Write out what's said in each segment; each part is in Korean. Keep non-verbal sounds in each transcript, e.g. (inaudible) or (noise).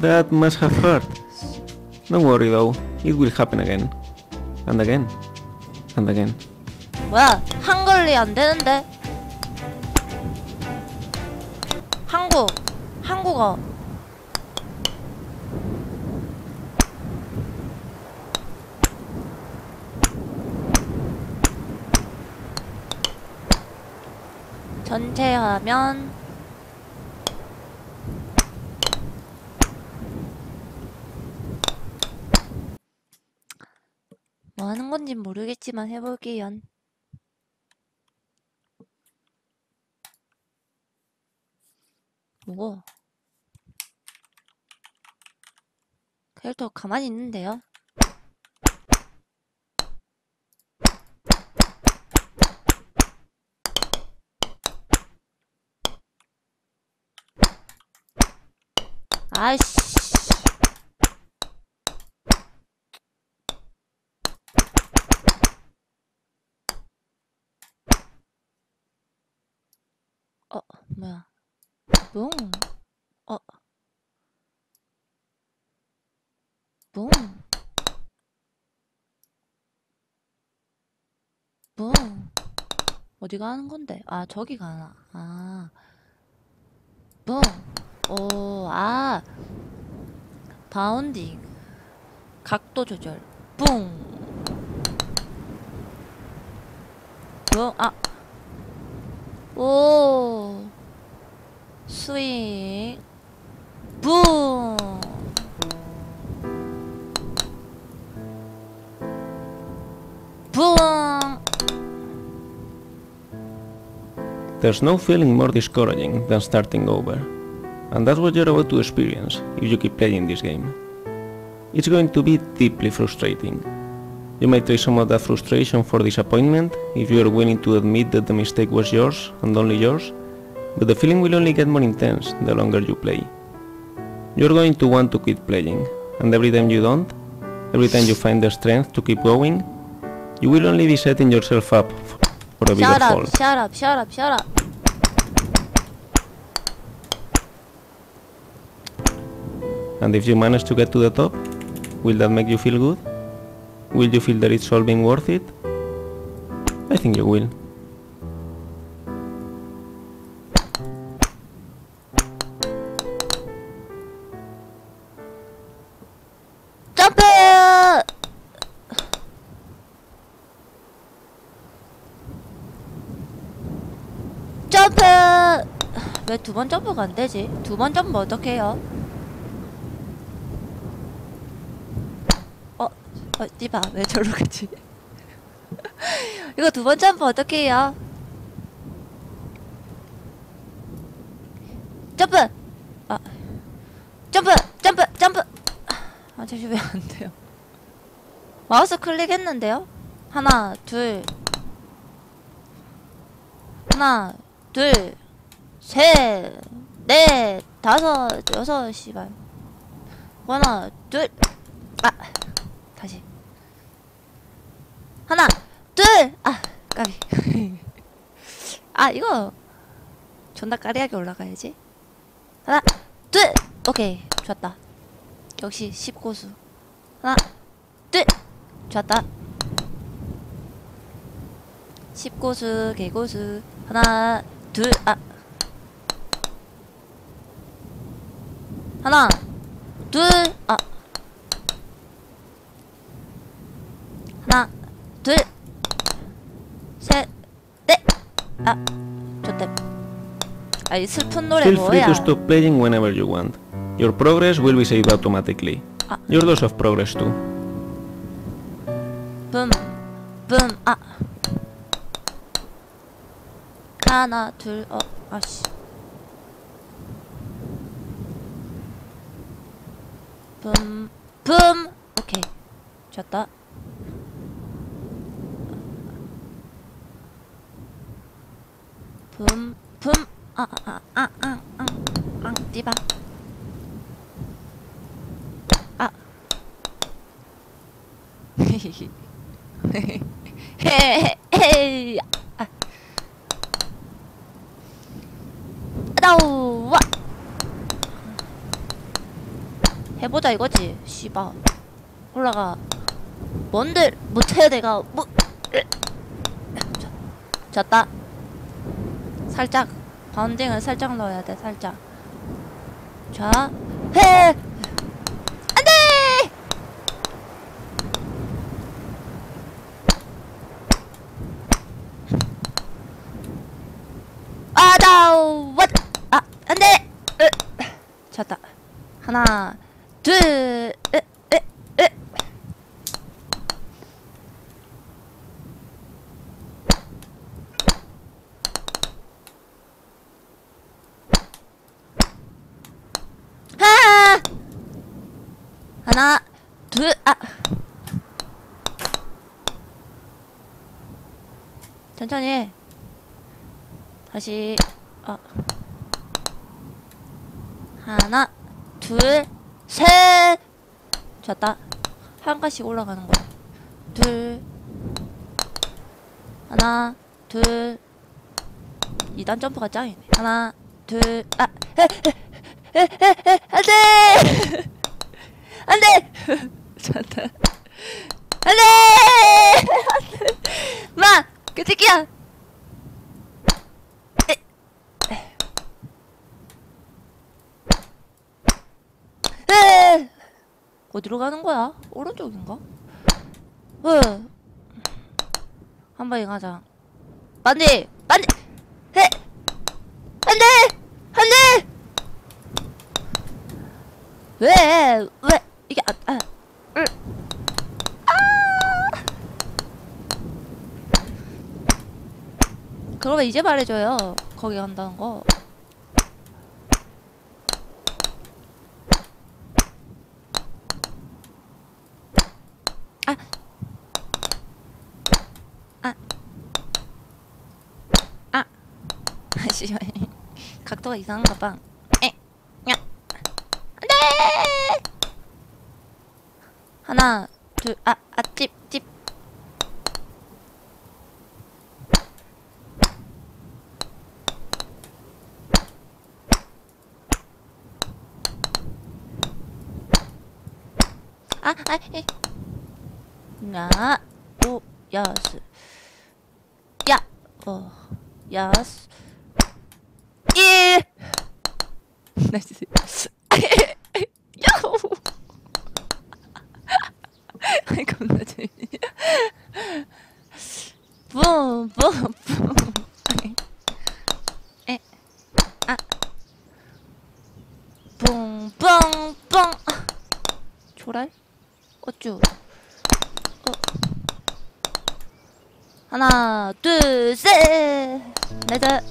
That must have hurt. Don't worry though, it will happen again. And again. And again. 뭐야 한글리 안 되는데 한국 한국어 전체 화면 뭐 하는 건지 모르겠지만 해볼게요. 뭐고? 캐릭터 가만히 있는데요? 아이씨. 어, 뭐야. 뿡. 어. 뿡. 뿡. 어디 가는 건데? 아, 저기 가나. 아. 뿡. 오, 아. 바운딩. 각도 조절. 뿡. 뿡. 아. 오. 스윙. 붐. 붐. There's no feeling more discouraging than starting over. And that's what you're about to experience if you keep playing this game. It's going to be deeply frustrating. You may trade some of that frustration for disappointment if you are willing to admit that the mistake was yours and only yours, but the feeling will only get more intense the longer you play. You're going to want to quit playing, and every time you don't, every time you find the strength to keep going, you will only be setting yourself up for a bigger Shut fall. up, shut up, shut up, shut up. And if you manage to get to the top, will that make you feel good? Will you feel that it's all been worth it? I think you will. 점프! 점프! 왜 두 번 점프가 안 되지? 두 번 점프 어떻게 해요? 어, 띠바, 왜 저러고 지 (laughs) 이거 두 번 점프 어떻게 해요? 점프! 아, 점프! 점프! 점프! 아, 잠시 왜 안 돼요? 마우스 클릭했는데요? 하나, 둘. 하나, 둘, 셋, 넷, 다섯, 여섯, 씨발. 하나, 둘. 아, 다시. 하나, 둘. 아, 까비. (laughs) 아, 이거 존나 까리하게 올라가야지. 하나, 둘. 오케이, 좋았다. 역시 10고수 하나 둘 좋았다 10고수 개고수 하나 둘 아 하나 둘 아 좋대 아이 슬픈 노래 Feel free 뭐야 to stop playing whenever you want. Your progress will be saved automatically. Ah. Your dose of progress too. 붐, 붐, 아. 하나, 둘, 어, 아씨. 붐, 붐. 오케이. 좋다. 붐, 붐. 아, 아, 아, 아, 아, 아, 띠바. 아. (laughs) 헤헤헤 아. 나와 해보자 이거지 씨발 올라가 뭔들 못해 내가 뭐 자, 졌다 살짝 바운딩을 살짝 넣어야 돼 살짝. 자해 안돼 아다 왓아 안돼 으, 졌다 하나 둘 으, 으, 으. 하 하나 둘 아. 천천히 해. 다시 아 하나 둘 셋. 좋다. 한 칸씩 올라가는 거야. 둘. 하나 둘. 2단 점프가 짱이네. 하나 둘아. 안돼 안돼 좋다 안돼 마 끄찍이야 에 어디로 가는 거야? 오른쪽인가? 에. 한 방에 가자. 반디! 반디! 해! 안 돼! 안 돼! 왜? 왜? 이게 아, 아. 으. 아! 그러면 이제 말해줘요. 거기 간다는 거. あ。あ。しまい。格闘技さんのパンえ。にゃ。でー花とああっちち。あ、はい、え、な、お、やす。4 야스. 예! (laughs) 1 나이스 (laughs) 야호. (laughs) 아이 겁나 재밌네. 붐붐붐. 뿡뿡뿡 아. 초랄? 어쭈. 하나, 둘, 셋, 넷.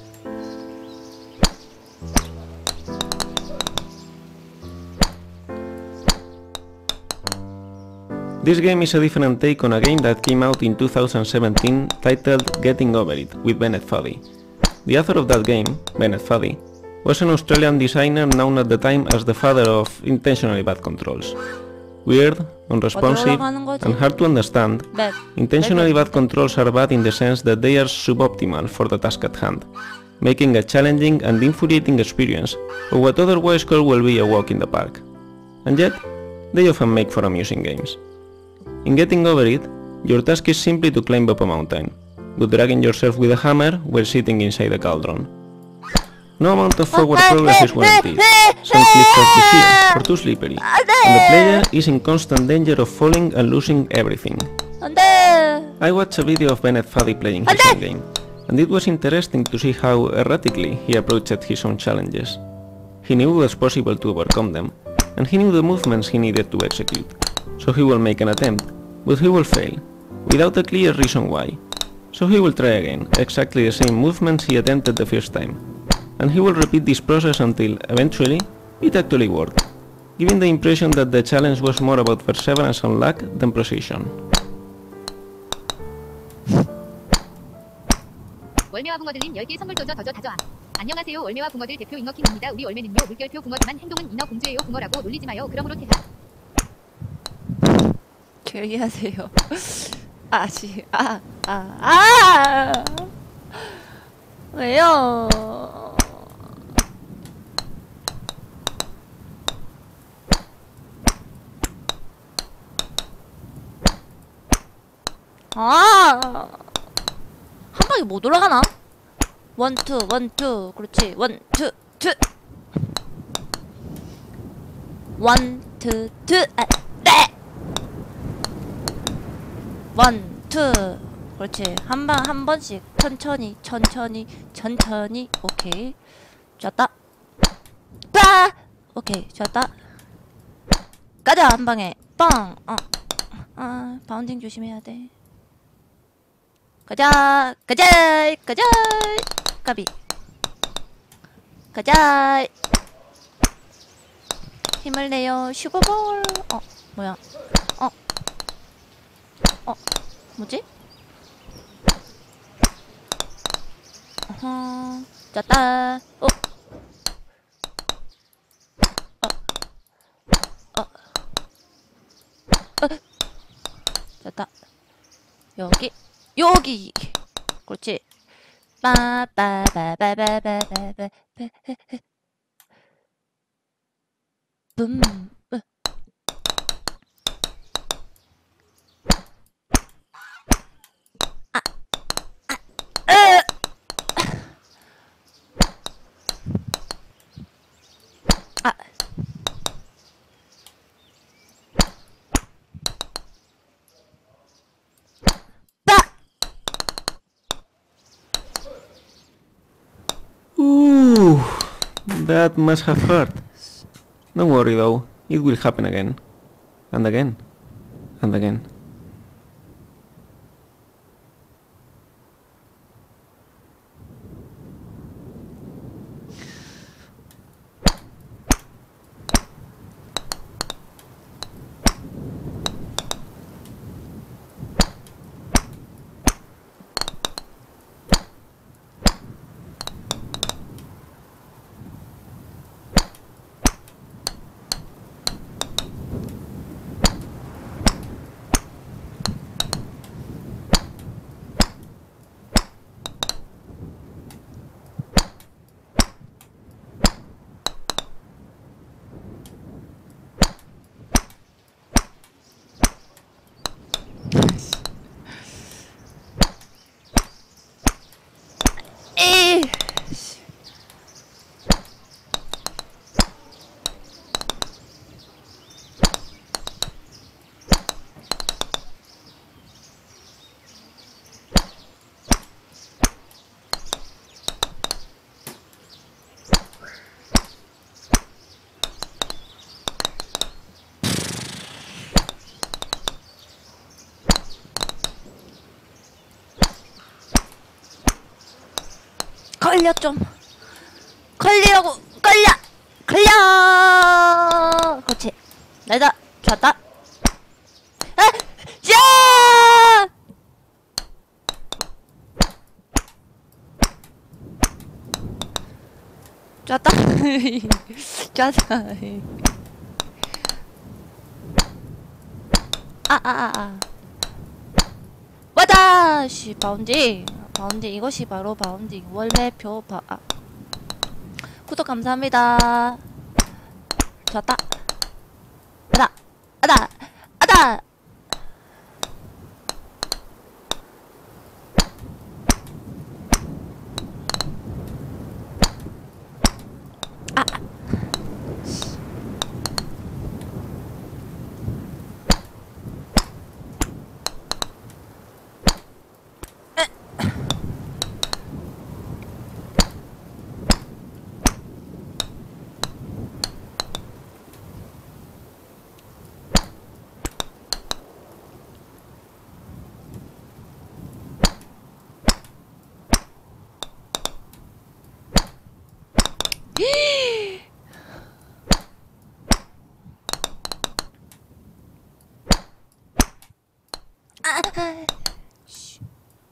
This game is a different take on a game that came out in 2017 titled Getting Over It with Bennett Foddy. The author of that game, Bennett Foddy, was an Australian designer known at the time as the father of intentionally bad controls. Weird, on responsive and hard to understand, intentionally bad controls are bad in the sense that they are suboptimal for the task at hand, making a challenging and infuriating experience of what otherwise could well be a walk in the park. And yet, they often make for amusing games. In getting over it, your task is simply to climb up a mountain, with dragging yourself with a hammer while sitting inside a cauldron. No amount of forward progress is guaranteed. Some cliff falls this here, or too slippery, and the player is in constant danger of falling and losing everything. I watched a video of Bennett Faddy playing his own game, and it was interesting to see how erratically he approached his own challenges. He knew it was possible to overcome them, and he knew the movements he needed to execute, so he will make an attempt, but he will fail, without a clear reason why. So he will try again, exactly the same movements he attempted the first time, and he will repeat this process until, eventually, it actually worked, giving the impression that the challenge was more about perseverance and luck than precision. 월매와 붕어들님 10개 선물 도저 더저 다저함 안녕하세요 월매와 붕어들 대표 잉어킹입니다 우리 월매는요 물결표 붕어지만 행동은 인어 공주예요 붕어라고 놀리지 마요 그러므로 태하 조용히 하세요. 아씨, 아, 아, 아! 왜요? (laughs) 아! 한 방에 못 올라가나? 원, 투, 원, 투. 그렇지. 원, 투, 투. 원, 투, 투. 아, 네! 원, 투. 그렇지. 한 방, 한 번씩. 천천히, 천천히, 천천히. 오케이. 좋았다. 빠! 오케이. 좋았다. 가자, 한 방에. 빵! 어. 아, 바운딩 조심해야 돼. 가자, 가자, 가자, 까비. 가자. 힘을 내요, 슈퍼볼. 어, 뭐야? 어, 어, 뭐지? 어허, 졌다. 어, 어, 어, 어, 졌다. 여기. 여기. 그렇지. 빠빠바바바바바바 붐 that must have hurt. Don't worry though, it will happen again. And again. And again. 걸려 좀. 걸리라고 걸려! 걸려! 그렇지. 나이다 좋았다. 아! 야! 좋았다. 좋았다. (laughs) 아아아아. 와다 씨 바운딩 바운딩 이것이 바로 바운딩. 월매표 바 아. 구독 감사합니다. 좋았다 아다 아다 아 아, 씨.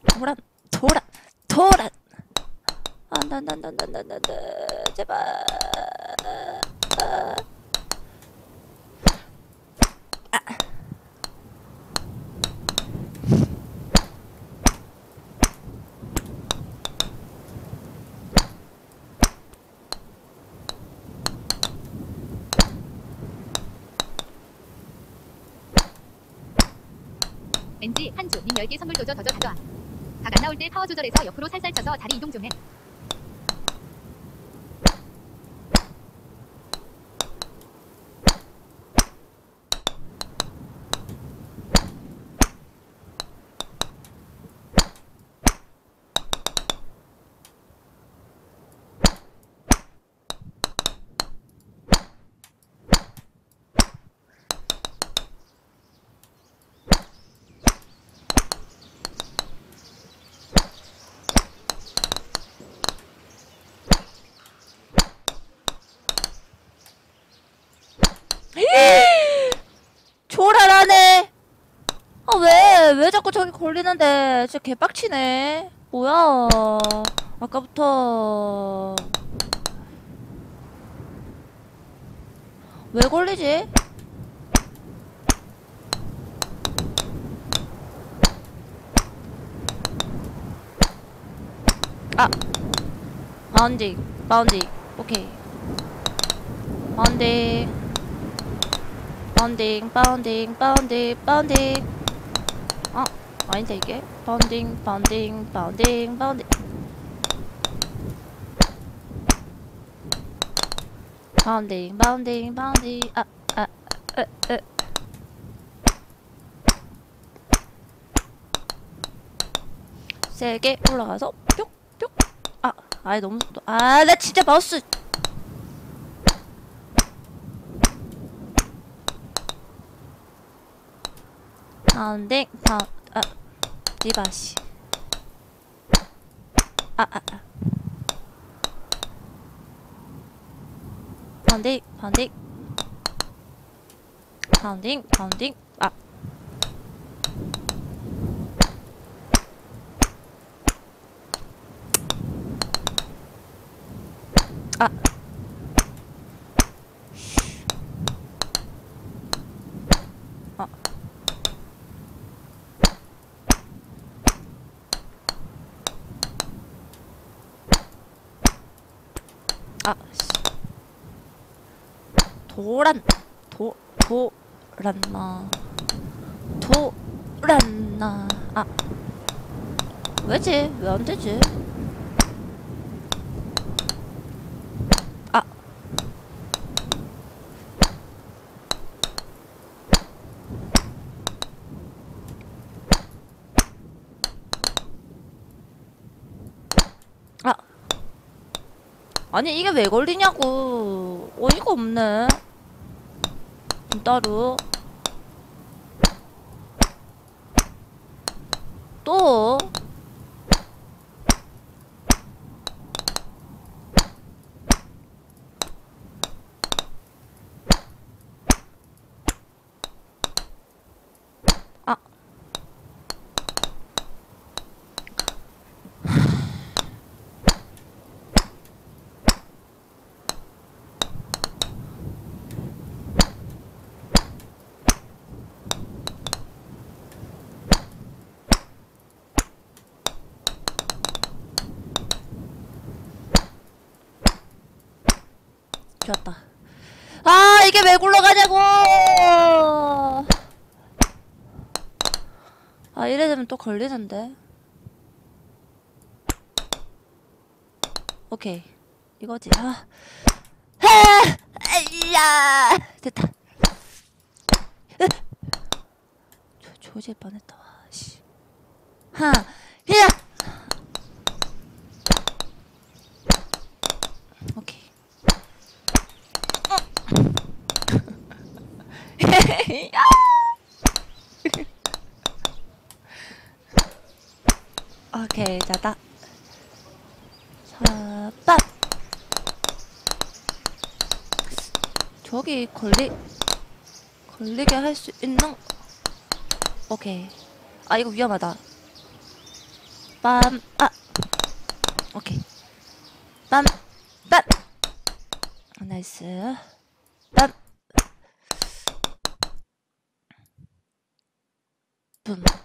도란 도란 도란 안단단단단단단 제발 아. NG 한주 님 10개 선물 도저 더저 다저함. 각안 나올 때 파워 조절해서 옆으로 살살 쳐서 자리 이동 좀 해. 조랄하네. 아, 왜? 왜 자꾸 저기 걸리는데? 진짜 개빡치네. 뭐야. 아까부터. 왜 걸리지? 아. 바운딩. 바운딩. 오케이. 바운딩. 바운딩 바운딩 바운딩 바운딩 어 아닌데 이게? 바운딩 바운딩 바운딩 바운딩 바운딩 바운딩 바운딩 아아에에 세게 올라가서 뿅 뿅 아 아이 너무 아나 진짜 마우스 파운딩 파운 아 디바시 아아 아. 파운딩 파운딩 파운딩 파운딩 아 아. 아. 아, 씨. 도란, 도, 도란나. 도란나. 아. 왜지? 왜 안 되지? 아. 아. 아니 이게 왜 걸리냐고. 어이가 없네. 따로 또 아. 좋았다. 아, 이게 왜 굴러가냐고! 아, 이래 되면 또 걸리는데. 오케이. 이거지. 아. 아! 아이야! 됐다. 조질 뻔했다. 와, 씨. 하! 야! 오케이. 야! 오케이, 자다. 자, 빡! 저기 걸리, 걸리게 할 수 있는, 오케이. 아, 이거 위험하다. 빰, 아! 오케이. 빰, 빰! 아, 나이스. 빰! 붐, 붐.